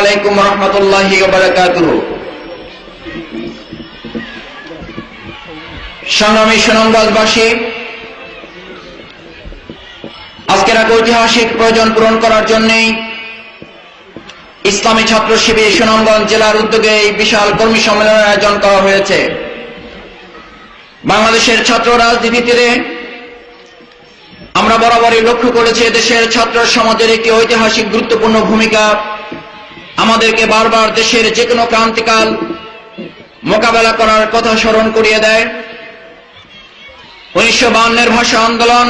আলাইকুম রহমতুল্লাহ সংগ্রামী সুনামগঞ্জবাসী, আজকের এক ঐতিহাসিক প্রয়োজন পূরণ করার জন্যই ইসলামী ছাত্র শিবির সুনামগঞ্জ জেলার উদ্যোগে এই বিশাল কর্মী সম্মেলনের আয়োজন করা হয়েছে। বাংলাদেশের ছাত্র রাজনীতিতে আমরা বরাবরই লক্ষ্য করেছি দেশের ছাত্র সমাজের একটি ঐতিহাসিক গুরুত্বপূর্ণ ভূমিকা আমাদেরকে বারবার দেশের যে কোনো ক্রান্তিকাল মোকাবেলা করার কথা স্মরণ করিয়ে দেয়। উনিশশো বাউন্নের ভাষা আন্দোলন,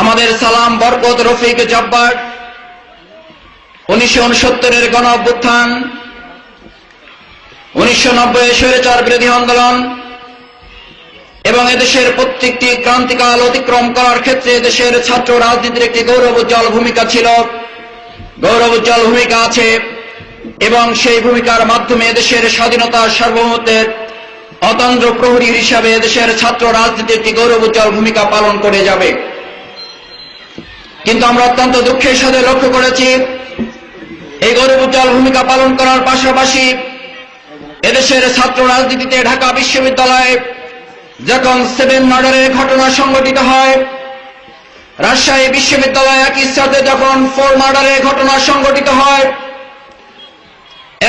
আমাদের সালাম বরকত রফিক জব্বার, উনিশশো উনসত্তরের গণ অভ্যুত্থান উনিশশো নব্বই স্বৈরাচার বিরোধী আন্দোলন, এবং এদেশের প্রত্যেকটি ক্রান্তিকাল অতিক্রম করার ক্ষেত্রে দেশের ছাত্র রাজনীতির একটি গৌরব উজ্জ্বল ভূমিকা ছিল। গৌরব উজ্জ্বল ভূমিকা আছে এবং সেই ভূমিকার মাধ্যমে দেশের স্বাধীনতা সার্বভৌমত্বের অতন্ত্র প্রহরী হিসাবে দেশের ছাত্র রাজনীতি একটি গৌরব উজ্জ্বল ভূমিকা পালন করে যাবে। কিন্তু আমরা অত্যন্ত দুঃখের সাথে লক্ষ্য করেছি, এই গৌরব উজ্জ্বল ভূমিকা পালন করার পাশাপাশি এদেশের ছাত্র রাজনীতিতে ঢাকা বিশ্ববিদ্যালয়ে যখন সেভেন মার্ডারের ঘটনা সংঘটিত হয় রাজশাহী বিশ্ববিদ্যালয় একই সাথে যখন ফোর মার্ডারের ঘটনা সংঘটিত হয়,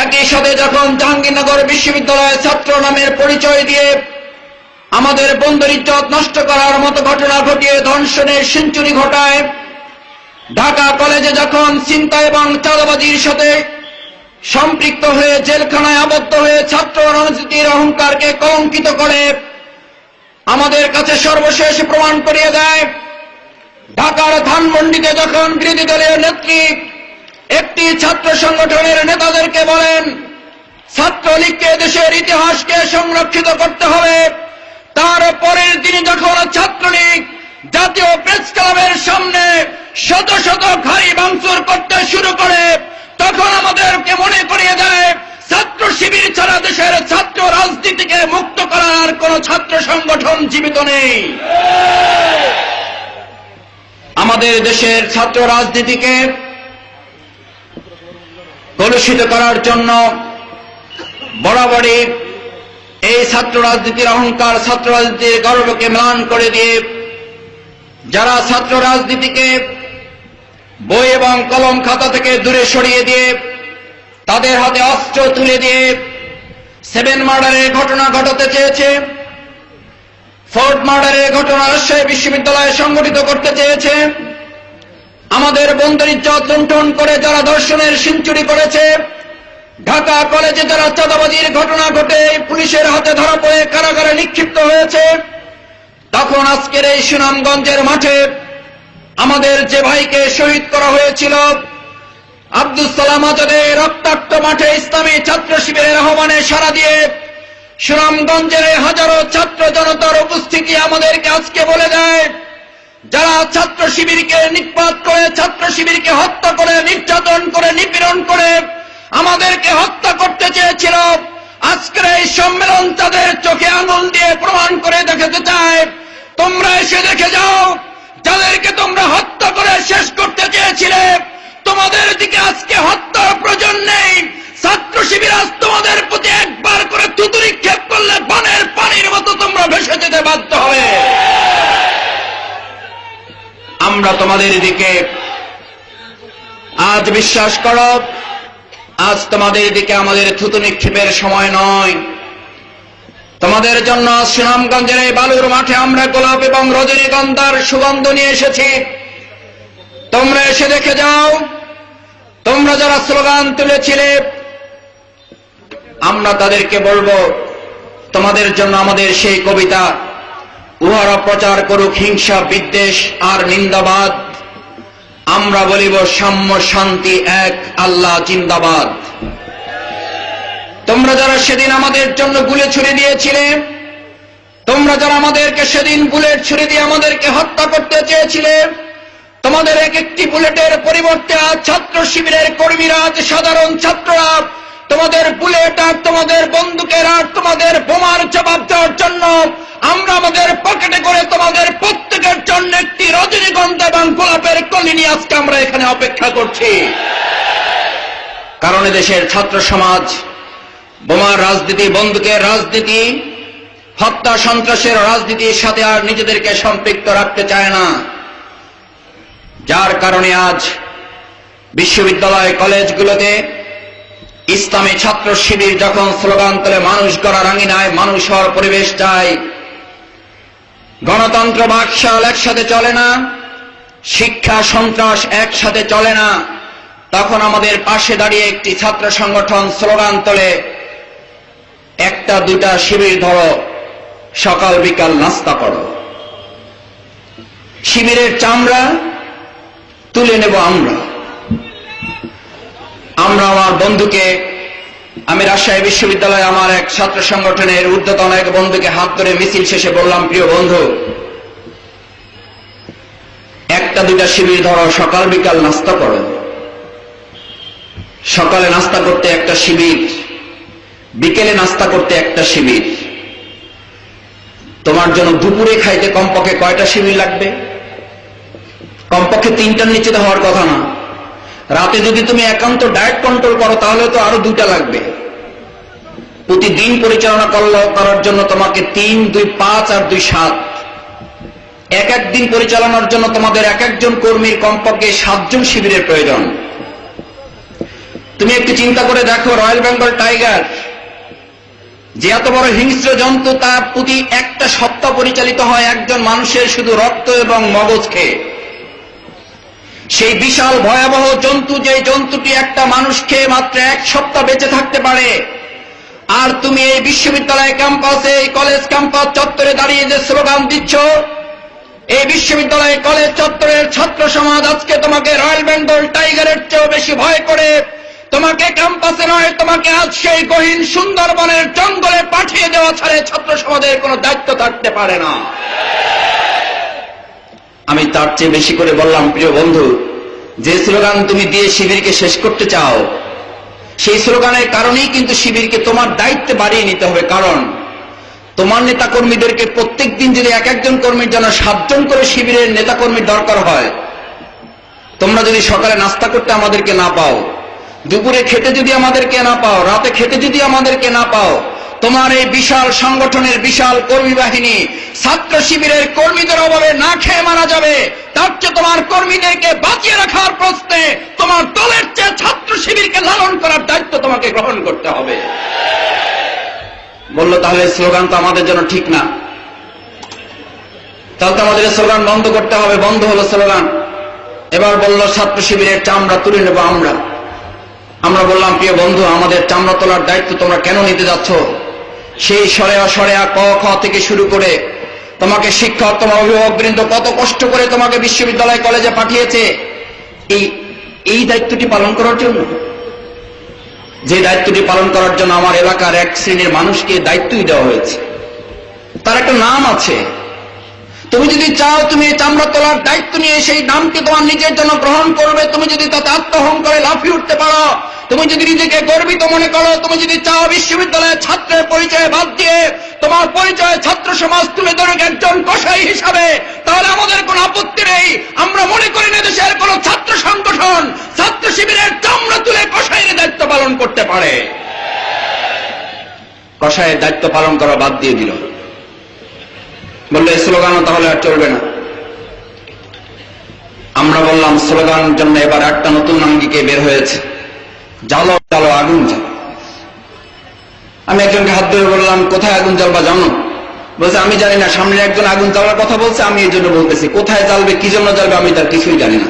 একই সাথে যখন জাহাঙ্গীরনগর বিশ্ববিদ্যালয়ে ছাত্র নামের পরিচয় দিয়ে আমাদের বন্ধুর ইজ্জত নষ্ট করার মতো ঘটনা ঘটিয়ে ধর্ষণের সেঞ্চুরি ঘটায়, ঢাকা কলেজে যখন চিন্তা এবং চাঁদাবাজির সাথে সম্পৃক্ত হয়ে জেলখানায় আবদ্ধ হয়ে ছাত্র রাজনীতির অহংকারকে কলঙ্কিত করে আমাদের কাছে সর্বশেষ প্রমাণ করিয়ে দেয় ঢাকার ধানমন্ডিতে যখন বিরোধী দলীয় নেত্রী একটি ছাত্র সংগঠনের নেতাদেরকে বলেন, ছাত্রলীগকে দেশের ইতিহাসকে সংরক্ষিত করতে হবে, তার পরের দিনে যখন ছাত্রলীগ জাতীয় প্রেস ক্লাবের সামনে শত শত ঘাড়ি ভাঙচুর করতে শুরু করে, তখন আমাদেরকে মনে করিয়ে দেয়, ছাত্র শিবির ছাড়া দেশের ছাত্র রাজনীতিকে মুক্ত করার কোন ছাত্র সংগঠন জীবিত নেই। আমাদের দেশের ছাত্র রাজনীতিকে কলুষিত করার জন্য বরাবরই এই ছাত্র রাজনীতির অহংকার, ছাত্র রাজনীতির গর্বকে ম্লান করে দিয়ে যারা ছাত্র রাজনীতিকে বই এবং কলম খাতা থেকে দূরে সরিয়ে দিয়ে তাদের হাতে অস্ত্র তুলে দিয়ে সেভেন মার্ডারের ঘটনা ঘটাতে চেয়েছে ফোর্ট মার্ডারের ঘটনা রাজশাহী বিশ্ববিদ্যালয়ে সংগঠিত করতে চেয়েছে। আমাদের বন্ধুর ইজ্জত লুণ্ঠন করে যারা দর্শনের সেঞ্চুরি করেছে, ঢাকা কলেজে যারা চাঁদাবাজির ঘটনা ঘটে, পুলিশের হাতে ধরা পড়ে কারাগারে নিক্ষিপ্ত হয়েছে। তখন আজকের এই সুনামগঞ্জের মাঠে আমাদের যে ভাইকে শহীদ করা হয়েছিল আব্দুল সালাম আজাদের রক্তাক্ত মাঠে ইসলামী ছাত্র শিবিরের আহ্বানে সারা দিয়ে সুনামগঞ্জের হাজারো ছাত্র জনতার উপস্থিতি আমাদেরকে আজকে বলে দেয়, যারা ছাত্র শিবিরকে নিপাত করে, ছাত্র শিবিরকে হত্যা করে, নির্যাতন করে, নিপীড়ন করে, আমাদেরকে হত্যা করতে চেয়েছিল, আজকের এই সম্মেলন তাদের চোখে আঙুল দিয়ে প্রমাণ করে দেখাতে চায়, তোমরা এসে দেখে যাও, যাদেরকে তোমরা হত্যা করে শেষ করতে চেয়েছিলে, তোমাদের দিকে আজকে হত্যার প্রয়োজন নেই। ছাত্র শিবির আজ তোমাদের প্রতি একবার করে থুতু নিক্ষেপ করলে বানের পানির মতো তোমরা ভেসে যেতে বাধ্য হবে। আমরা তোমাদের দিকে আজ বিশ্বাস করো, আজ তোমাদের দিকে আমাদের থুতু নিক্ষেপের সময় নয়। তোমাদের জন্য সুনামগঞ্জের এই বালুর মাঠে আমরা গোলাপ এবং রজনীগন্ধার সুগন্ধ নিয়ে এসেছি। তোমরা এসে দেখে যাও, তোমরা যারা স্লোগান তুলেছিলে আমরা তাদেরকে বলব, তোমাদের জন্য আমাদের সেই কবিতা, উহারা প্রচার করুক হিংসা, বিদ্বেষ আর নিন্দাবাদ। আমরা বলিব, সাম্য শান্তি এক, আল্লাহ জিন্দাবাদ। তোমরা যারা সেদিন আমাদের জন্য গুলে ছুড়ে দিয়েছিলে, তোমরা যারা আমাদেরকে সেদিন বুলেট ছুড়ে দিয়ে আমাদেরকে হত্যা করতে চেয়েছিলে, তোমাদের এক একটি বুলেটের পরিবর্তে আজ ছাত্র শিবিরের কর্মীরা, আজ সাধারণ ছাত্ররা তোমাদের বুলেট আর তোমাদের বন্দুকের আর তোমাদের বোমার জবাব দেওয়ার জন্য আমরা আমাদের পকেটে করে তোমাদের প্রত্যেকের জন্য একটি রজনীগন্ধা এবং গোলাপের কলি নিয়ে আজকে আমরা এখানে অপেক্ষা করছি। কারণ দেশের ছাত্র সমাজ, বোমার রাজনীতি, বন্দুকের রাজনীতি, হত্যা, সন্ত্রাসের রাজনীতির সাথে আর নিজেদেরকে সম্পৃক্ত রাখতে চায় না। যার কারণে আজ বিশ্ববিদ্যালয় কলেজগুলোতে ইসলামী ছাত্র শিবির যখন স্লোগান তোলে, মানুষ গড়া রাঙিনায়, মানুষ হওয়ার পরিবেশ চায় গণতন্ত্র বাকশাল একসাথে চলে না, শিক্ষা সন্ত্রাস একসাথে চলে না। তখন আমাদের পাশে দাঁড়িয়ে একটি ছাত্র সংগঠন স্লোগান তোলে, একটা দুটা শিবির ধরো, সকাল বিকাল নাস্তা করো। শিবিরের চামড়া তুলে নেব আমরা। আমরা আমার বন্ধুকে, আমি রাজশাহী বিশ্ববিদ্যালয়ে আমার এক ছাত্র সংগঠনের ঊর্ধ্বতন এক বন্ধুকে হাত ধরে মিছিল শেষে বললাম, প্রিয় বন্ধু, একটা দুটা শিবির ধরো, সকাল, বিকাল নাস্তা করো। সকালে নাস্তা করতে একটা শিবির, বিকেলে নাস্তা করতে একটা শিবির। তোমার জন্য দুপুরে খাইতে কমপক্ষে কয়টা শিবির লাগবে? কমপক্ষে তিনটার নিচে হওয়ার কথা না। রাতে যদি তুমি একান্ত ডায়েট কন্ট্রোল করো, তাহলে তো আরও দুটা লাগবে। প্রতিদিন পরিচালনা করল- করার জন্য তোমাকে তিন, দুই, পাঁচ আর দুই, সাত। এক এক দিন পরিচালনার জন্য তোমাদের এক একজন কর্মীর কমপক্ষে সাতজন শিবিরের প্রয়োজন। তুমি একটু চিন্তা করে দেখো, রয়্যাল বেঙ্গল টাইগার, যে এত বড় হিংস্র জন্তু, তার প্রতি একটা সপ্তাহ পরিচালিত হয় একজন মানুষের শুধু রক্ত এবং মগজ খেয়ে। সেই বিশাল ভয়াবহ জন্তু যে জন্তুটি একটা মানুষ খেয়ে মাত্র এক সপ্তাহ বেঁচে থাকতে পারে। আর তুমি এই বিশ্ববিদ্যালয় ক্যাম্পাসে, এই কলেজ ক্যাম্পাস চত্বরে দাঁড়িয়ে যে স্লোগান দিচ্ছ, এই বিশ্ববিদ্যালয় কলেজ চত্বরের ছাত্র সমাজ আজকে তোমাকে রয়্যাল বেঙ্গল টাইগারের চেয়েও বেশি ভয় করে। তোমাকে ক্যাম্পাসে নয়, তোমাকে আজ সেই গহীন সুন্দরবনের জঙ্গলে পাঠিয়ে দেওয়া ছাড়ে ছাত্র সমাজের কোনো দায়িত্ব থাকতে পারে না। আমি তার চেয়ে বেশি করে বললাম, প্রিয় বন্ধু, যে স্লোগান তুমি দিয়ে শিবিরকে শেষ করতে চাও, সেই স্লোগানের কারণেই কিন্তু শিবিরকে তোমার দায়িত্বে বাড়িয়ে নিতে হবে। কারণ তোমার নেতা কর্মীদেরকে প্রত্যেক দিন যদি এক একজন কর্মীর জন্য সাতজন করে শিবিরের নেতা কর্মীর দরকার হয়, তোমরা যদি সকালে নাস্তা করতে আমাদেরকে না পাও, দুপুরে খেতে যদি আমাদেরকে না পাও, রাতে খেতে যদি আমাদেরকে না পাও তোমার এই বিশাল সংগঠনের বিশাল কর্মী বাহিনী ছাত্র শিবিরের কর্মীদের অভাবে না খেয়ে মারা যাবে। তার চেয়ে তোমার কর্মীদেরকে বাঁচিয়ে রাখার প্রশ্নে তোমার দলের চেয়ে ছাত্র শিবিরকে লালন করার দায়িত্ব তোমাকে গ্রহণ করতে হবে। বলল, তাহলে স্লোগান তো আমাদের জন্য ঠিক না। তাহলে তো আমাদের স্লোগান বন্ধ করতে হবে। বন্ধ হলো স্লোগান। এবার বলল, ছাত্র শিবিরের চামড়া তুলে নেব আমরা। আমরা বললাম, প্রিয় বন্ধু, আমাদের চামড়া তোলার দায়িত্ব তোমরা কেন নিতে যাচ্ছ? সেই সরেয়া সরেয়া ক, খ থেকে শুরু করে তোমাকে শিক্ষক, তোমার অভিভাবক বৃন্দ কত কষ্ট করে তোমাকে বিশ্ববিদ্যালয় কলেজে পাঠিয়েছে। এই এই দায়িত্বটি পালন করার জন্য। যে দায়িত্বটি পালন করার জন্য আমার এলাকার এক শ্রেণির মানুষকে দায়িত্বই দেওয়া হয়েছে। তার একটা নাম আছে। তুমি যদি চাও তুমি এই চামড়া তোলার দায়িত্ব নিয়ে সেই নামকে তোমার নিজের জন্য গ্রহণ করবে, তুমি যদি তাতে আত্মহংকারে লাফিয়ে উঠতে পারো, তুমি যদি নিজেকে গর্বিত মনে করো, তুমি যদি চাও বিশ্ববিদ্যালয়ের ছাত্রের পরিচয় বাদ দিয়ে তোমার পরিচয় ছাত্র সমাজ তুলে ধরুক একজন কসাই হিসাবে, তাহলে আমাদের কোনো আপত্তি নেই। আমরা মনে করি না দেশের কোন ছাত্র সংগঠন, ছাত্র শিবিরের চামড়া তুলে কসাইয়ের দায়িত্ব পালন করতে পারে। কসাইয়ের দায়িত্ব পালন করা বাদ দিয়ে দিল। বলল এই স্লোগানও তাহলে আর চলবে না। আমরা বললাম স্লোগানের জন্য এবার একটা নতুন আঙ্গিকে বের হয়েছে। জালো জালো আগুন জ্বালো। আমি একজনকে হাত ধরে বললাম, কোথায় আগুন জ্বালবা জানো? বলছে, আমি জানি না, সামনে একজন আগুন জ্বালার কথা বলছে, আমি এই জন্য বলতেছি, কোথায় জ্বালবে, কি জন্য জ্বালবে, আমি তার কিছুই জানি না।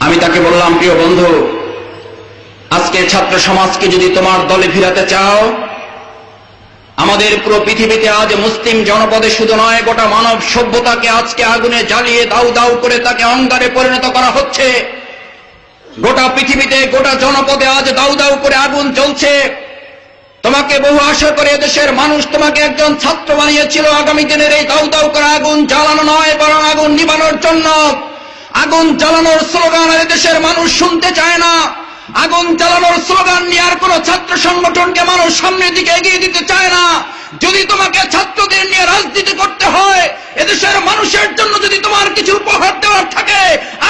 আমি তাকে বললাম, প্রিয় বন্ধু, আজকে ছাত্র সমাজকে যদি তোমার দলে ফিরাতে চাও আমাদের পুরো পৃথিবীতে আজ মুসলিম জনপদে শুধু নয়, গোটা মানব সভ্যতাকে আজকে আগুনে জ্বালিয়ে দাউ দাউ করে তাকে অঙ্গারে পরিণত করা হচ্ছে। গোটা পৃথিবীতে, গোটা জনপদে আজ দাউ দাউ করে আগুন জ্বলছে। তোমাকে বহু আশা করে দেশের মানুষ তোমাকে একজন ছাত্র বানিয়েছিল। আগামী দিনের এই দাউ দাউ করে আগুন জ্বালানো নয়, বরং আগুন নিবানোর জন্য আগুন জ্বালানোর স্লোগান দেশের মানুষ শুনতে চায় না। আগুন চালানোর স্লোগান নিয়ে আর কোন ছাত্র সংগঠনকে মানুষ সামনের দিকে এগিয়ে দিতে চায় না। যদি তোমাকে ছাত্রদের নিয়ে রাজনীতি করতে হয়, এদেশের মানুষের জন্য যদি তোমার কিছু উপহার দেওয়ার থাকে,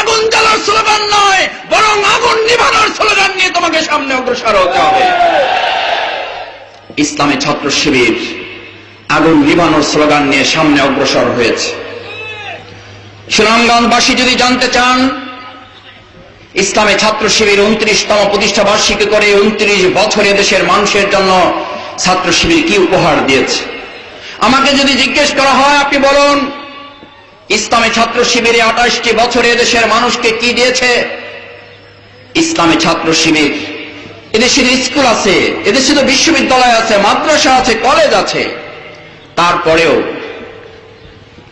আগুন জ্বালার স্লোগান নয়, বরং আগুন নিভানোর স্লোগান নিয়ে তোমাকে সামনে অগ্রসর হতে হবে। ইসলামী ছাত্র শিবির আগুন নিভানোর স্লোগান নিয়ে সামনে অগ্রসর হয়েছে। সুনামগঞ্জবাসী যদি জানতে চান ইসলামী ছাত্র শিবির উনত্রিশতম প্রতিষ্ঠা বার্ষিকী করে উনত্রিশ বছরে দেশের মানুষের জন্য ছাত্র শিবির কি উপহার দিয়েছে? আমাকে যদি জিজ্ঞেস করা হয়, আপনি বলুন, ইসলামী ছাত্র শিবিরে আঠাশটি বছরে দেশের মানুষকে কি দিয়েছে? ইসলামী ছাত্র শিবির, এদেশের স্কুল আছে, এদেশে তো বিশ্ববিদ্যালয় আছে, মাদ্রাসা আছে, কলেজ আছে। তারপরেও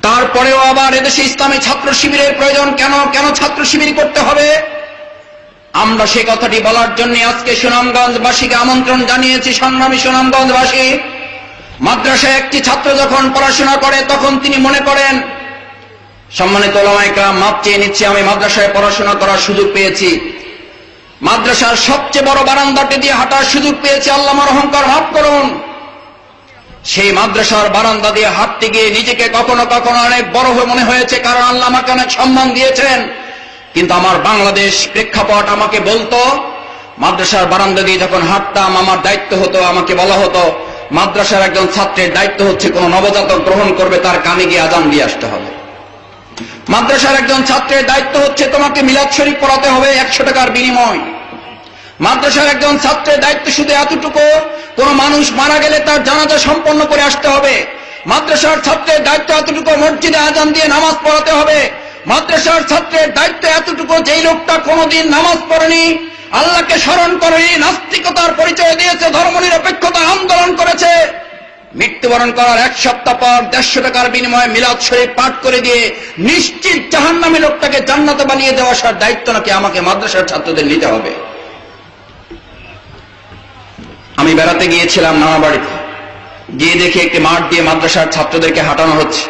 তারপরেও আবার এদেশে ইসলামী ছাত্র শিবিরের প্রয়োজন কেন কেন ছাত্র শিবির করতে হবে? আমরা সে কথাটি বলার জন্য আজকে সুনামগঞ্জবাসীকে আমন্ত্রণ জানিয়েছি সংগ্রামী সুনামগঞ্জবাসী। মাদ্রাসায় একটি ছাত্র যখন পড়াশোনা করে, তখন তিনি মনে করেন, সম্মানিত ওলামাইকা মাপ চেয়ে নিচ্ছি, আমি মাদ্রাসায় পড়াশোনা করার সুযোগ পেয়েছি। মাদ্রাসার সবচেয়ে বড় বারান্দাটি দিয়ে হাঁটার সুযোগ পেয়েছি, আল্লাহ অহংকার মাফ করুন। সেই মাদ্রাসার বারান্দা দিয়ে হাঁটতে গিয়ে নিজেকে কখনো কখনো অনেক বড় হয়ে মনে হয়েছে, কারণ আল্লাহ আমাকে অনেক সম্মান দিয়েছেন। কিন্তু আমার বাংলাদেশ প্রেক্ষাপট আমাকে বলতো, মাদ্রাসার বারান্দা দিয়ে যখন হাঁটতাম, আমার দায়িত্ব হতো, আমাকে বলা হতো, মাদ্রাসার একজন ছাত্রের দায়িত্ব হচ্ছে কোন নবজাতক গ্রহণ করবে, তার কানে গিয়ে আজান দিয়ে আসতে হবে। মাদ্রাসার একজন ছাত্রের দায়িত্ব হচ্ছে তোমাকে মিলাদ শরীফ পড়াতে হবে একশো টাকার বিনিময়। মাদ্রাসার একজন ছাত্রের দায়িত্ব শুধু এতটুকু, কোন মানুষ মারা গেলে তার জানাজা সম্পন্ন করে আসতে হবে। মাদ্রাসার ছাত্রের দায়িত্ব এতটুকু, মসজিদে আজান দিয়ে নামাজ পড়াতে হবে। মাদ্রাসার ছাত্রের দায়িত্ব এতটুকু যেই লোকটা কোনোদিন নামাজ পড়েনি, আল্লাহকে স্মরণ করেনি, নাস্তিকতার পরিচয় দিয়েছে, ধর্মনিরপেক্ষতা আন্দোলন করেছে। মৃত্যুবরণ করার এক সপ্তাহ পর দেড়শো টাকার বিনিময়ে মিলাদ শরীফ পাঠ করে দিয়ে নিশ্চিত জাহান্নামী লোকটাকে জান্নাতে বানিয়ে দেওয়া আসার দায়িত্ব নাকি আমাকে মাদ্রাসার ছাত্রদের নিতে হবে। আমি বেড়াতে গিয়েছিলাম নানা বাড়িতে গিয়ে দেখি একটি মাঠ দিয়ে মাদ্রাসার ছাত্রদেরকে হাঁটানো হচ্ছে।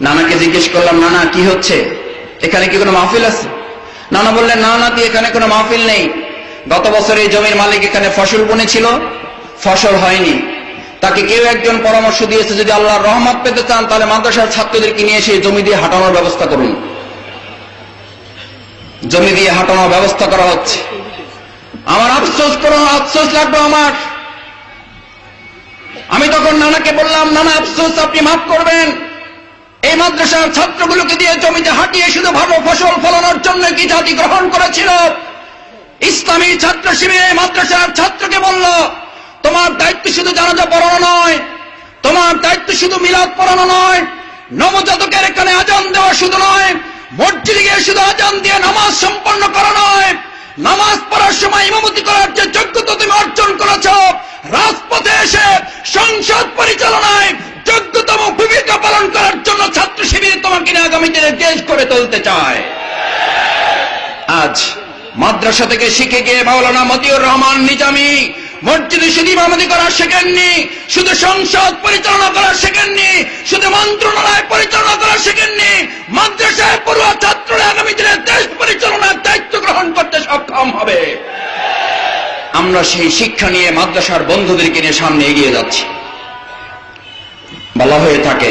নানাকে জিজ্ঞেস করলাম, নানা, কি হচ্ছে? এখানে কি কোনো মাহফিল আছে? নানা বললেন, না নাতি এখানে কোনো মাহফিল নেই। গত বছর এই জমির মালিক এখানে ফসল বুনেছিল, ফসল হয়নি। তাকে কেউ একজন পরামর্শ দিয়েছে, যদি আল্লাহর রহমত পেতে চান, তাহলে মাদ্রাসার ছাত্রদেরকে নিয়ে এসে জমি দিয়ে হাঁটানোর ব্যবস্থা করুন। জমি দিয়ে হাঁটানোর ব্যবস্থা করা হচ্ছে। আমার আফসোস করো আফসোস লাগবে আমার। আমি তখন নানাকে বললাম, নানা, আফসোস, আপনি মাফ করবেন। এই মাদ্রাসার ছাত্রগুলোকে দিয়ে জমিতে হাঁটিয়ে শুধু ভালো ফসল ফলানোর জন্য কি জাতি গ্রহণ করেছিল। ইসলামী ছাত্র শিবিরে মাদ্রাসার ছাত্রকে বলল, তোমার দায়িত্ব শুধু জানাজা পড়ানো নয়, তোমার দায়িত্ব শুধু মিলাদ পড়ানো নয়, নবজাতকের এখানে আজান দেওয়া শুধু নয়, মসজিদে গিয়ে শুধু আজান দিয়ে নামাজ সম্পন্ন করা নয়, নামাজ পড়ার সময় ইমামতি করার যে যোগ্যতা তুমি অর্জন করেছ, রাজপথে এসে সংসদ পরিচালনায় যোগ্যতম ভূমিকা পালন করার জন্য ছাত্র শিবির তোমাকে আগামী দিনে দেশ করে তুলতে চায়। আজ মাদ্রাসা থেকে শিখে গিয়ে মাওলানা মতিউর রহমান নিজামি, মসজিদে শুধু ইমামতি করা শেখেননি, শুধু সংসদ পরিচালনা করা শেখেননি, শুধু মন্ত্রণালয় পরিচালনা করা শেখেননি, মাদ্রাসায় পড়ুয়া ছাত্ররা আগামী দিনে দেশ পরিচালনার দায়িত্ব গ্রহণ করতে সক্ষম হবে। আমরা সেই শিক্ষা নিয়ে মাদ্রাসার বন্ধুদেরকে নিয়ে সামনে এগিয়ে যাচ্ছি। বলা হয়ে থাকে।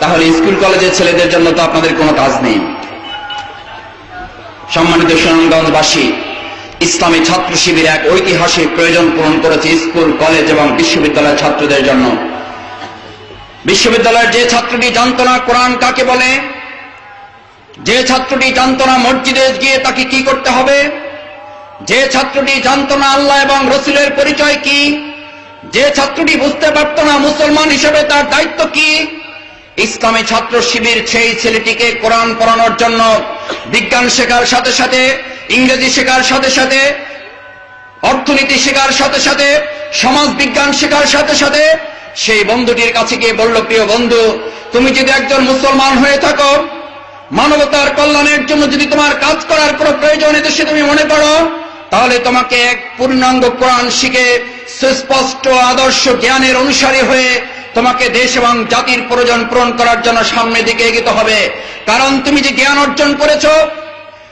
তাহলে স্কুল, কলেজের ছেলেদের জন্য তো আপনাদের কোনো কাজ নেই। সম্মানিত সুনামগঞ্জবাসী, ইসলামী ছাত্র শিবির এক ঐতিহাসিক প্রয়োজন পূরণ করেছে স্কুল, কলেজ এবং বিশ্ববিদ্যালয়ের ছাত্রদের জন্য। বিশ্ববিদ্যালয়ের যে ছাত্রটি জানত না কোরআন কাকে বলে, যে ছাত্রটি জানত না মসজিদে গিয়ে তাকে কি করতে হবে, যে ছাত্রটি জানত না আল্লাহ এবং রসুলের পরিচয় কি যে ছাত্রটি বুঝতে পারত না মুসলমান হিসেবে তার দায়িত্ব কি, ইসলামী ছাত্র শিবির সেই ছেলেটিকে কোরআন পড়ানোর জন্য বিজ্ঞান শেখার সাথে সাথে, ইংরেজি শেখার সাথে সাথে, অর্থনীতি শেখার সাথে সাথে, সমাজ বিজ্ঞান শেখার সাথে সাথে, সেই বন্ধুটির কাছে গিয়ে বলল, প্রিয় বন্ধু, তুমি যদি একজন মুসলমান হয়ে থাকো, মানবতার কল্যাণের জন্য যদি তোমার কাজ করার কোনো প্রয়োজন এদেশে তুমি মনে করো, তাহলে তোমাকে এক পূর্ণাঙ্গ কোরআন শিখে সুস্পষ্ট আদর্শ জ্ঞানের অনুসারী হয়ে তোমাকে দেশ এবং জাতির প্রয়োজন পূরণ করার জন্য সামনের দিকে এগিতে হবে। কারণ তুমি যে জ্ঞান অর্জন করেছ,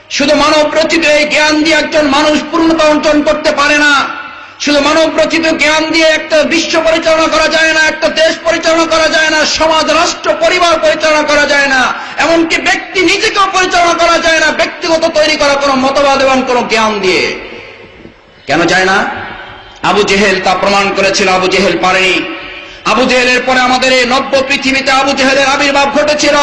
শুধু মানব রচিত এই জ্ঞান দিয়ে একজন মানুষ পূর্ণতা অর্জন করতে পারে না। শুধু মানব রচিত জ্ঞান দিয়ে একটা বিশ্ব পরিচালনা করা যায় না, একটা দেশ পরিচালনা করা যায় না, সমাজ, রাষ্ট্র, পরিবার পরিচালনা করা যায় না, এমনকি ব্যক্তি নিজেকেও পরিচালনা করা যায় না, ব্যক্তিগত তৈরি করা কোনো মতবাদ এবং কোনো জ্ঞান দিয়ে। কেন যায় না? আবু জেহেল তা প্রমাণ করেছিল, আবু জেহেল পারেনি। আবু জেহেলের পরে আমাদের এই নব্য পৃথিবীতে আবু জেহেলের আবির্ভাব ঘটেছিল।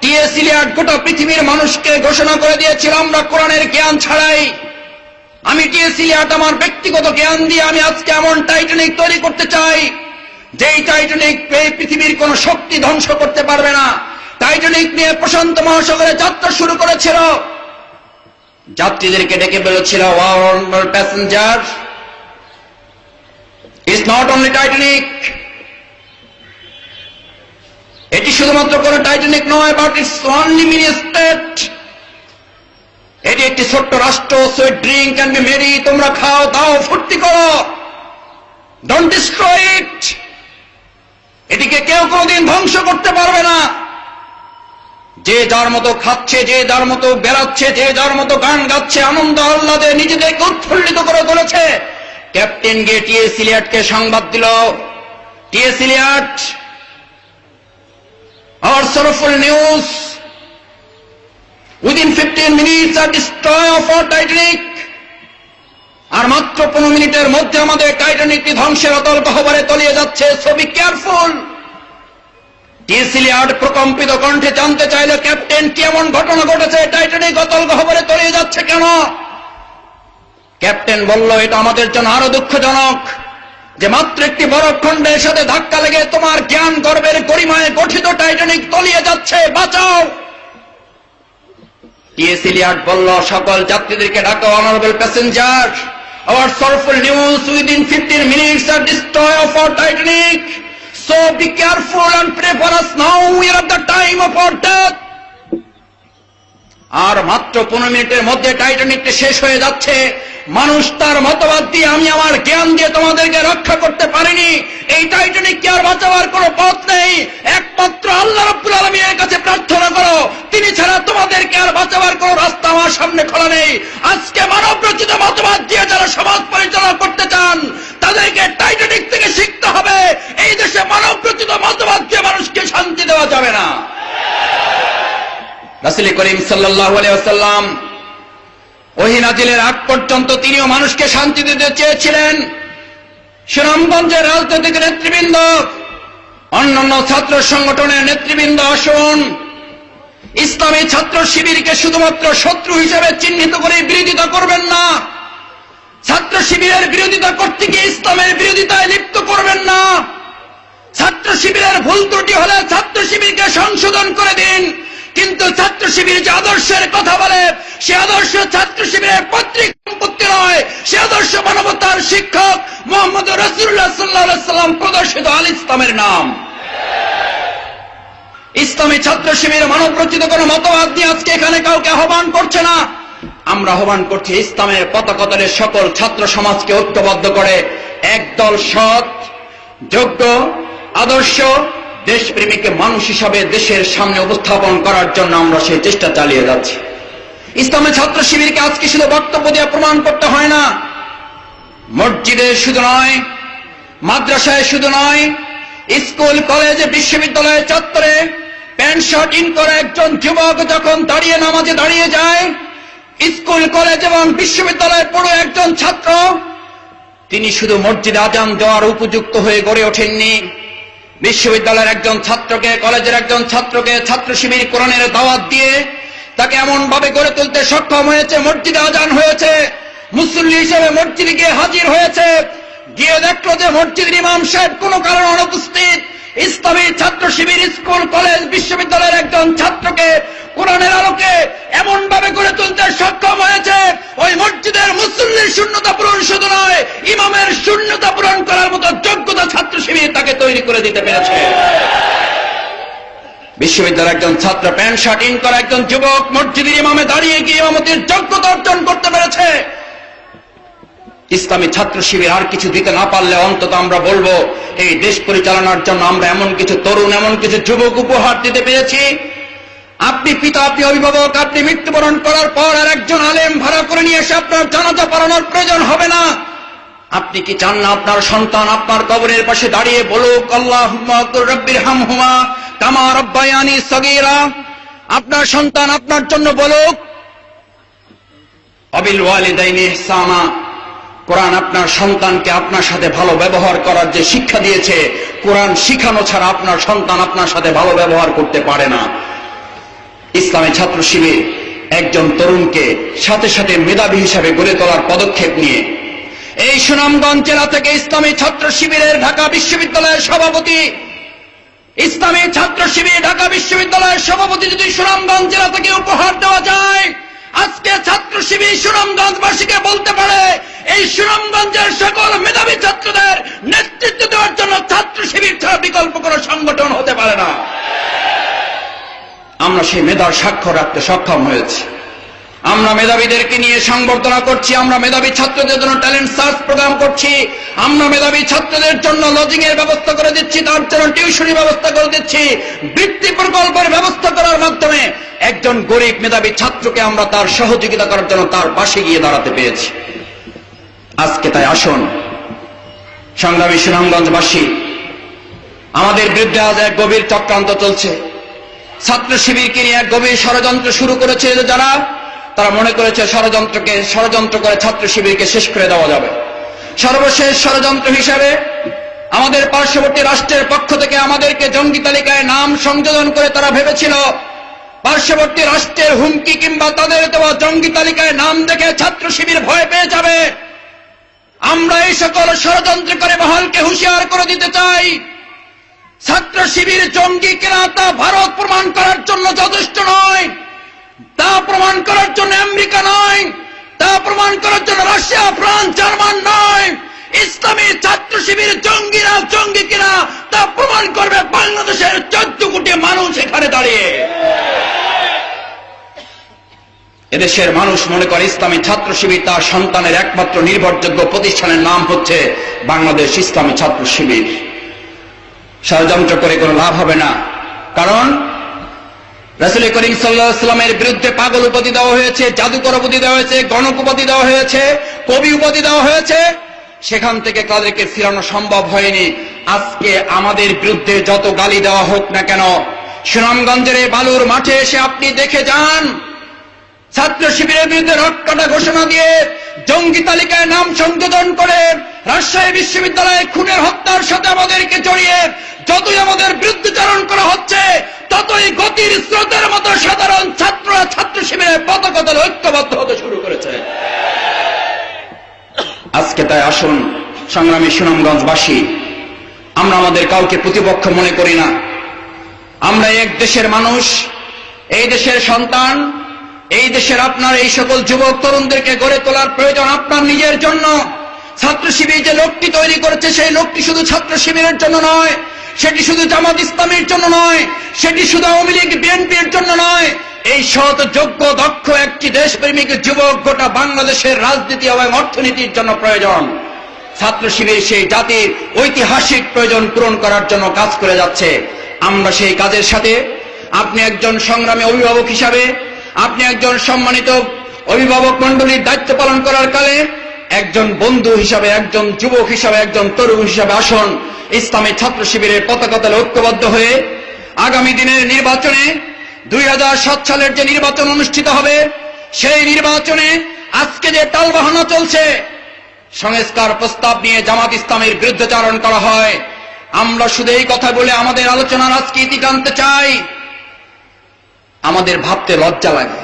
টিএস ইলিয়াট গোটা পৃথিবীর মানুষকে ঘোষণা করে দিয়েছিল, আমরা কোরআনের জ্ঞান ছাড়াই। আমি টিএস ইলিয়াট আমার ব্যক্তিগত জ্ঞান দিয়ে আমি আজকে এমন টাইটানিক তৈরি করতে চাই, যেই টাইটানিক পৃথিবীর কোন শক্তি ধ্বংস করতে পারবে না। টাইটানিক নিয়ে প্রশান্ত মহাসাগরে যাত্রা শুরু করেছিল। যাত্রীদেরকে ডেকে বলেছিল passenger. Is not only Titanic এটি শুধুমাত্র কোন টাইটানিক নয় but it's only mini state এটি একটি ছোট্ট রাষ্ট্র sweet drink can be merry তোমরা খাও, দাও, ফুর্তি করো। ডোন্ট ডিস্ট্রয় ইট এটিকে কেউ কোনোদিন ধ্বংস করতে পারবে না। যে যার মতো খাচ্ছে, যে যার মতো বেড়াচ্ছে, যে যার মতো গান গাচ্ছে, আনন্দ আহ্লাদে নিজেদেরকে উৎফুল্লিত করে তুলেছে। ক্যাপ্টেন গিয়ে টিএ সিলিয়াটকে সংবাদ দিল। টিএ সিলিয়াট our sorrowful news within 15 minutes a destroy of our আর মাত্র পনেরো মিনিটের মধ্যে আমাদের টাইটানিকটি ধ্বংসের অতল গহবরে তলিয়ে যাচ্ছে, সো বি কেয়ারফুল। টিএসিলিয়ার্ড প্রকম্পিত কণ্ঠে জানতে চাইল ক্যাপ্টেন, কি এমন ঘটনা ঘটেছে? টাইটানিক অতল গহবরে তলিয়ে যাচ্ছে কেন? ক্যাপ্টেন বলল, এটা আমাদের জন্য আরও দুঃখজনক যে মাত্র একটি বরফ খণ্ডের সাথে ধাক্কা লেগে তোমার জ্ঞান গর্বের গরিমায় গঠিত টাইটানিক তলিয়ে যাচ্ছে বাঁচাও টিএসিলিয়ার্ড বলল, সকল যাত্রীদেরকে ডাকো honourable passenger news within 15 minutes are destroy of our Titanic. So be careful and pray for us now. We are at the time of our death. আর মাত্র পনেরো মিনিটের মধ্যে টাইটানিকটা শেষ হয়ে যাচ্ছে। মানুষ তার মতবাদ দিয়ে আমি আমার জ্ঞান দিয়ে তোমাদেরকে রক্ষা করতে পারিনি। এই টাইটানিককে আর বাঁচাবার কোনো পথ নেই। একমাত্র আল্লাহ রব্বুল আলমীর কাছে প্রার্থনা করো, তিনি ছাড়া তোমাদেরকে আর বাঁচাবার কোনো রাস্তা আমার সামনে খোলা নেই। আজকে মানব রচিত মতবাদ দিয়ে যারা সমাজ পরিচালনা করতে চান, তাদেরকে টাইটানিক থেকে শিখতে হবে। এই দেশে মানব রচিত মতবাদ দিয়ে মানুষকে শান্তি দেওয়া যাবে না। রাসুল করিম সাল্লাহ আসাল্লাম ওহিনাজিলের আগ পর্যন্ত তিনিও মানুষকে শান্তি দিতে চেয়েছিলেন। সুনামগঞ্জের রাজনৈতিক নেতৃবৃন্দ, অন্যান্য ছাত্র সংগঠনের নেতৃবৃন্দ আসুন। ইসলামী ছাত্র শিবিরকে শুধুমাত্র শত্রু হিসেবে চিহ্নিত করে বিরোধিতা করবেন না। ছাত্র শিবিরের বিরোধিতা করতে গিয়ে ইসলামের বিরোধিতায় লিপ্ত করবেন না। ছাত্র শিবিরের ভুল ত্রুটি হলে ছাত্র শিবিরকে সংশোধন করে দিন। কিন্তু ছাত্র শিবির যে আদর্শের কথা বলে, সে আদর্শ ছাত্র শিবিরের পৈতৃক সম্পত্তি নয়। সে আদর্শ মানবতার শিক্ষক মোহাম্মদ রসুল্লাহ সাল্লাহ সাল্লাম প্রদর্শিত আল ইসলামের নাম। ইসলামী ছাত্র শিবির মানব রচিত কোন মতবাদ নিয়ে আজকে এখানে কাউকে আহ্বান করছে না। আমরা আহ্বান করছি ইসলামের পতাকতলে সকল ছাত্র সমাজকে ঐক্যবদ্ধ করে, একদল সৎ, যোগ্য, আদর্শ দেশপ্রেমিক মানুষ হিসাবে দেশের সামনে উপস্থাপন করার জন্য আমরা সেই চেষ্টা চালিয়ে যাচ্ছি। ইসলামের ছাত্র শিবিরকে আজকে শুধু বক্তব্য দিয়ে প্রমাণ করতে হয় না। মসজিদে শুধু নয়, মাদ্রাসায় শুধু নয়, স্কুল, কলেজে, বিশ্ববিদ্যালয়ের চত্বরে প্যান্ট, শার্ট, ইন করে একজন যুবক যখন দাঁড়িয়ে নামাজে দাঁড়িয়ে যায়, স্কুল, কলেজ এবং বিশ্ববিদ্যালয়ের পড়ো একজন ছাত্র, তিনি শুধু মসজিদে আজান দেওয়ার উপযুক্ত হয়ে গড়ে ওঠেননি। বিশ্ববিদ্যালয়ের একজন ছাত্রকে, কলেজের একজন ছাত্রকে ছাত্র শিবির কোরআনের দাওয়াত দিয়ে তাকে এমন ভাবে গড়ে তুলতে সক্ষম হয়েছে, মসজিদে আজান হয়েছে, মুসল্লি হিসেবে মসজিদে গিয়ে হাজির হয়েছে। গিয়ে দেখল যে মসজিদের ইমাম সাহেব কোনো কারণে অনুপস্থিত। ইসলামী ছাত্র শিবির, স্কুল, কলেজ, বিশ্ববিদ্যালয়ের একজন ছাত্রকে কোরআনের আলোকে এমন ভাবে গড়ে তুলতে সক্ষম হয়েছে, ওই মসজিদের মুসল্লির শূন্যতা পূরণ শুধু নয়, ইমামের শূন্যতা পূরণ করার মতো যোগ্যতা ছাত্র শিবির তাকে তৈরি করে দিতে পেরেছে। বিশ্ববিদ্যালয়ের একজন ছাত্র প্যান্ট শার্ট ইন করা একজন যুবক মসজিদের ইমামে দাঁড়িয়ে গিয়ে ইমামতির যোগ্যতা অর্জন করতে পেরেছে। ইসলামী ছাত্র শিবির আর কিছু দিতে না পারলে অন্তত আমরা বলব, এই দেশ পরিচালনার জন্য আমরা এমন কিছু তরুণ, এমন কিছু যুবক উপহার দিতে পেরেছি। আপনি পিতা, আপনি অভিভাবক, আপনি মৃত্যুবরণ করার পর আর একজন আলেম ভাড়া করে নিয়ে এসে আপনার জানাজা পড়ানোর প্রয়োজন হবে না। আপনি কি চান না আপনার সন্তান আপনার কবরের পাশে দাঁড়িয়ে বলুক আপনার সন্তান আপনার জন্য বলুক কোরআন আপনার সন্তানকে আপনার সাথে ভালো ব্যবহার করার যে শিক্ষা দিয়েছে, কোরআন শিখানো ছাড়া আপনার সন্তান আপনার সাথে ভালো ব্যবহার করতে পারে না। ইসলামী ছাত্র শিবির একজন তরুণকে সাথে সাথে মেধাবী হিসাবে গড়ে তোলার পদক্ষেপ নিয়ে। এই সুনামগঞ্জ জেলা থেকে ইসলামী ছাত্র শিবিরের ঢাকা বিশ্ববিদ্যালয়ের সভাপতি। ইসলামী ছাত্র শিবির ঢাকা বিশ্ববিদ্যালয়ের সভাপতি যদি সুনামগঞ্জ জেলা থেকে উপহার দেওয়া যায়, আজকে ছাত্র শিবির সুনামগঞ্জবাসীকে বলতে পারে, এই সুনামগঞ্জের সকল মেধাবী ছাত্রদের নেতৃত্ব দেওয়ার জন্য ছাত্র শিবির ছাড়া বিকল্প কোনো সংগঠন হতে পারে না আমরা সেই মেধার স্বাক্ষর রাখতে সক্ষম হয়েছি। আমরা মেধাবীদেরকে নিয়ে সংবর্ধনা করছি, আমরা মেধাবী ছাত্রদের জন্য ট্যালেন্ট সার্চ প্রোগ্রাম করছি, আমরা মেধাবী ছাত্রদের জন্য লজিং এর ব্যবস্থা করে দিচ্ছি, তার জন্য টিউশনি ব্যবস্থা করে দিচ্ছি, বৃত্তি প্রকল্পের ব্যবস্থা করার মাধ্যমে একজন গরিব মেধাবী ছাত্রকে আমরা তার সহযোগিতা করার জন্য তার পাশে গিয়ে দাঁড়াতে পেরেছি। আজকে তাই আসুন, সংগ্রামী সুনামগঞ্জবাসী, আমাদের বিরুদ্ধে আজ এক গভীর চক্রান্ত চলছে। ছাত্র শিবিরকে নিয়ে গভীর ষড়যন্ত্র শুরু করেছে যারা, তারা মনে করেছে ষড়যন্ত্রকে, ষড়যন্ত্র করে ছাত্র শিবিরকে শেষ করে দেওয়া যাবে। সর্বশেষ ষড়যন্ত্র হিসাবে আমাদের পার্শ্ববর্তী রাষ্ট্রের পক্ষ থেকে আমাদেরকে জঙ্গি তালিকায় নাম সংযোজন করে তারা ভেবেছিল, পার্শ্ববর্তী রাষ্ট্রের হুমকি কিংবা তাদের দেওয়া জঙ্গি তালিকায় নাম দেখে ছাত্র শিবির ভয় পেয়ে যাবে। আমরা এই সকল ষড়যন্ত্র করে মহলকে হুঁশিয়ার করে দিতে চাই। ছাত্র শিবির জঙ্গি কেনা তা ভারত প্রমাণ করার জন্য যথেষ্ট নয়। তা প্রমাণ করার জন্য আমেরিকা নয়। তা প্রমাণ করার জন্য রাশিয়া, ফ্রান্স, জার্মান নয়। ইসলামী ছাত্র শিবির জঙ্গিরা জঙ্গি কিনা তা প্রমাণ করবে বাংলাদেশের চোদ্দ কোটি মানুষ এখানে দাঁড়িয়ে। এদেশের মানুষ মনে করে ইসলামী ছাত্র শিবির তার সন্তানের একমাত্র নির্ভরযোগ্য প্রতিষ্ঠানের নাম হচ্ছে বাংলাদেশ ইসলামী ছাত্র শিবির। ষড়যন্ত্র করে কোনো লাভ হবে না। কারণ রাসুল করিম সাল্লাহামের বিরুদ্ধে পাগল উপাধি দেওয়া হয়েছে, জাদুকর উপাধি দেওয়া হয়েছে, গণক উপাধি দেওয়া হয়েছে, কবি উপাধি দেওয়া হয়েছে। সেখান থেকে তাদেরকে ফিরানো সম্ভব হয়নি। আজকে আমাদের বিরুদ্ধে যত গালি দেওয়া হোক না কেন, সুনামগঞ্জের বালুর মাঠে এসে আপনি দেখে যান। ছাত্র শিবিরের বিরুদ্ধে রটকাটা ঘোষণা দিয়ে জঙ্গি তালিকায় নাম সংযোজন করে রাজশাহী বিশ্ববিদ্যালয়ে খুনের হত্যার সাথে আমাদেরকে জড়িয়ে যতই আমাদের বিরুদ্ধচারণ করা হচ্ছে, ততই গতির স্রোতের মতো সাধারণ ছাত্ররা ছাত্র শিবিরের পতাকা ঐক্যবদ্ধ হতে শুরু করেছে। আজকে তাই আসুন, সংগ্রামী সুনামগঞ্জবাসী, আমরা আমাদের কাউকে প্রতিপক্ষ মনে করি না। আমরা এক দেশের মানুষ, এই দেশের সন্তান, এই দেশের আপনার এই সকল যুবক তরুণদেরকে গড়ে তোলার প্রয়োজন আপনার নিজের জন্য। ছাত্র শিবির যে লোকটি তৈরি করেছে, সেই লোকটি শুধু ছাত্র শিবিরের জন্য নয়, সেটি শুধু জামাত ইসলামের জন্য নয়, সেটি শুধু আওয়ামী লীগ, বিএনপির জন্য নয়। এই সৎ, যোগ্য, দক্ষ একটি দেশপ্রেমিক যুবক গোটা বাংলাদেশের রাজনীতি এবং অর্থনীতির জন্য প্রয়োজন। ছাত্র শিবির সেই জাতির ঐতিহাসিক প্রয়োজন পূরণ করার জন্য কাজ করে যাচ্ছে। আমরা সেই কাজের সাথে আপনি একজন সংগ্রামী অভিভাবক হিসাবে, আপনি একজন সম্মানিত অভিভাবক মন্ডলীর দায়িত্ব পালন করার কালে একজন বন্ধু হিসাবে, একজন যুবক হিসাবে, একজন তরুণ হিসাবে আসন ইসলামী ছাত্র শিবিরের পতাকা তলে ঐক্যবদ্ধ হয়ে আগামী দিনের নির্বাচনে দুই হাজার সাত সালের যে নির্বাচন অনুষ্ঠিত হবে, সেই নির্বাচনে আজকে যে টালবাহানা চলছে, সংস্কার প্রস্তাব নিয়ে জামাত ইসলামের বিরুদ্ধচারণ করা হয়। আমরা শুধু এই কথা বলে আমাদের আলোচনার আজকে ইতি টানতে চাই। আমাদের ভাবতে লজ্জা লাগে।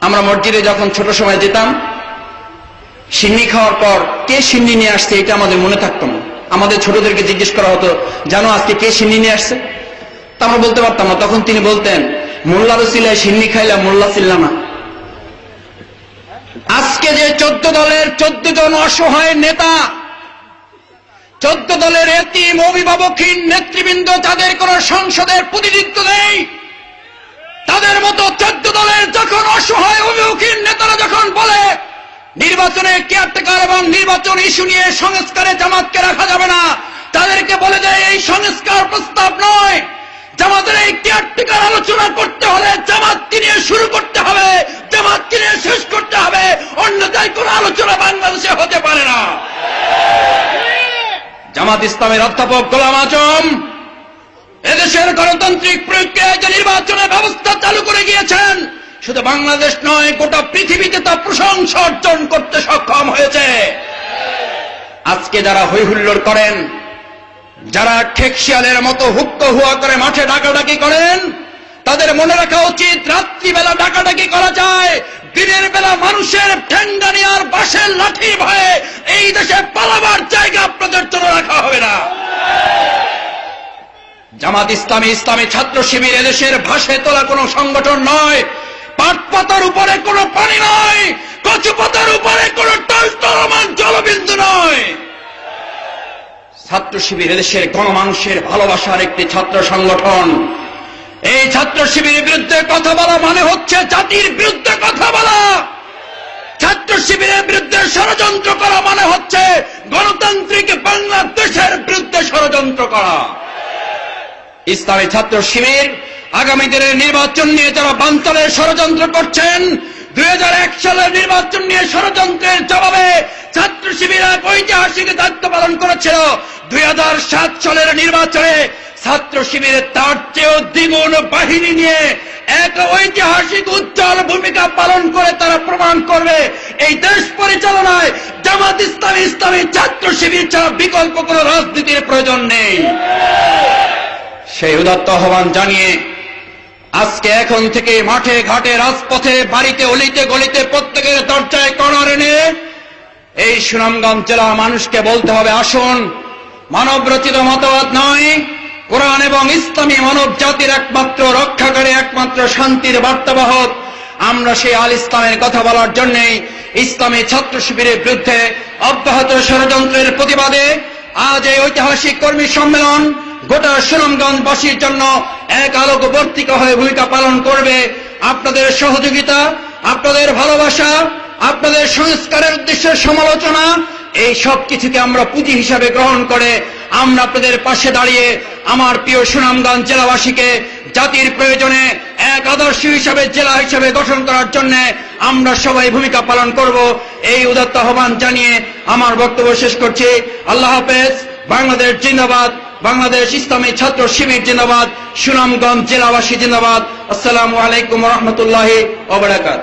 আমরা মসজিদে যখন ছোট সময় যেতাম সিন্নি খাওয়ার পর কে সিন্নি নিয়ে আসছে এটা আমাদের মনে থাকতো না। আমাদের ছোটদেরকে জিজ্ঞেস করা হতো, জানো আজকে কে সিন্নি নিয়ে আসছে? তা আমরা বলতে পারতাম না। তখন তিনি বলতেন, মোল্লা রসিলায় সিন্নি খাইলা, মোল্লা ছিলাম না। আজকে যে চোদ্দ দলের চোদ্দ জন অসহায় নেতা, চোদ্দ দলের এতিম অভিভাবকহীন নেতৃবৃন্দ, তাদের কোন সংসদের প্রতিনিধিত্ব নেই। তাদের মতো চোদ্দ দলের যখন অসহায় অভিমুখীন নেতারা যখন বলে নির্বাচনে কেয়ারটেকার এবং নির্বাচন ইস্যু নিয়ে সংস্কারে জামাতকে রাখা যাবে না। তাদেরকে বলে দেয় এই সংস্কার প্রস্তাব নয়। জামাতের এই কেয়ারটেকার আলোচনা করতে হলে জামাতকে নিয়ে শুরু করতে হবে। জামাতকে নিয়ে শেষ করতে হবে। অন্যথায় কোন আলোচনা বাংলাদেশে হতে পারে না। জামাত ইসলামের অধ্যাপক গোলাম আজম, এদেশের গণতান্ত্রিক প্রক্রিয়ায় যে নির্বাচনের ব্যবস্থা চালু করে গিয়েছেন শুধু বাংলাদেশ নয়, গোটা পৃথিবীতে তা প্রশংসা অর্জন করতে সক্ষম হয়েছে। আজকে যারা হৈহুল্লোর করেন, যারা ঠেকশিয়ালের মতো হুক্ক হুয়া করে মাঠে ডাকাডাকি করেন, তাদের মনে রাখা উচিত, রাত্রিবেলা ডাকাডাকি করা যায়, দিনের বেলা মানুষের ঠেঙ্গানি আর বাঁশের লাঠি ভয়ে এই দেশে পালাবার জায়গা আপনাদের জন্য রাখা হবে না। জামাত ইসলামী ইসলামী ছাত্র শিবির এদেশের ভাষে তোলা কোনো সংগঠন নয় পাট পাতার উপরে কোনো পানি নয় কচু পাতার উপরে কোনো টলটলমান জলবিন্দু নয় ছাত্র শিবির এদেশের গণমানুষের ভালোবাসার একটি ছাত্র সংগঠন। এই ছাত্র শিবিরের বিরুদ্ধে কথা বলা মানে হচ্ছে জাতির বিরুদ্ধে কথা বলা। ছাত্র শিবিরের বিরুদ্ধে ষড়যন্ত্র করা মানে হচ্ছে গণতান্ত্রিক বাংলাদেশের বিরুদ্ধে ষড়যন্ত্র করা। ইসলামী ছাত্র শিবির আগামী দিনের নির্বাচন নিয়ে যারা বান্তরের ষড়যন্ত্র করছেন, দুই হাজার এক সালের নির্বাচন নিয়ে ষড়যন্ত্রের জবাবে ছাত্র শিবির ঐতিহাসিক দায়িত্ব পালন করেছিল। দুই সালের নির্বাচনে ছাত্র শিবিরের তার চেয়েও দ্বিগুণ বাহিনী নিয়ে এক ঐতিহাসিক উজ্জ্বল ভূমিকা পালন করে তারা প্রমাণ করবে। এই দেশ পরিচালনায় জামাত ইসলামী ইসলামী ছাত্র শিবির ছাড়া বিকল্প কোনো রাজনীতির প্রয়োজন নেই। সেই উদাত্ত আহ্বান জানিয়ে আজকে এখন থেকে মাঠে, ঘাটে, রাজপথে, বাড়িতে, অলিতে, গলিতে, প্রত্যেকের দরজায় কর্নার এনে এই সুনামগঞ্জ জেলার মানুষকে বলতে হবে, আসুন মানব রচিত মতবাদ নয়, কোরআন এবং ইসলামী মানব জাতির একমাত্র রক্ষাকারী, একমাত্র শান্তির বার্তাবাহক। আমরা সেই আল ইসলামের কথা বলার জন্যই ইসলামী ছাত্র শিবিরের বিরুদ্ধে অব্যাহত ষড়যন্ত্রের প্রতিবাদে আজ এই ঐতিহাসিক কর্মী সম্মেলন গোটা সুনামগঞ্জবাসীর জন্য এক আলোকবর্তিকা হয়ে ভূমিকা পালন করবে। আপনাদের সহযোগিতা, আপনাদের ভালোবাসা, আপনাদের সংস্কারের উদ্দেশ্যে সমালোচনা, এই সব কিছুকে আমরা পুঁজি হিসাবে গ্রহণ করে আমরা আপনাদের পাশে দাঁড়িয়ে আমার প্রিয় সুনামগঞ্জ জেলাবাসীকে জাতির প্রয়োজনে এক আদর্শ হিসাবে, জেলা হিসাবে গঠন করার জন্য আমরা সবাই ভূমিকা পালন করব। এই উদাত্ত আহ্বান জানিয়ে আমার বক্তব্য শেষ করছি। আল্লাহ হাফেজ। বাংলাদেশ জিন্দাবাদ। বাংলাদেশ ইসলামী ছাত্র শিবির জিন্দাবাদ সুনামগঞ্জ জেলাবাসী জিন্দাবাদ। আসসালামু আলাইকুম রহমতুল্লাহ ওবরাকাত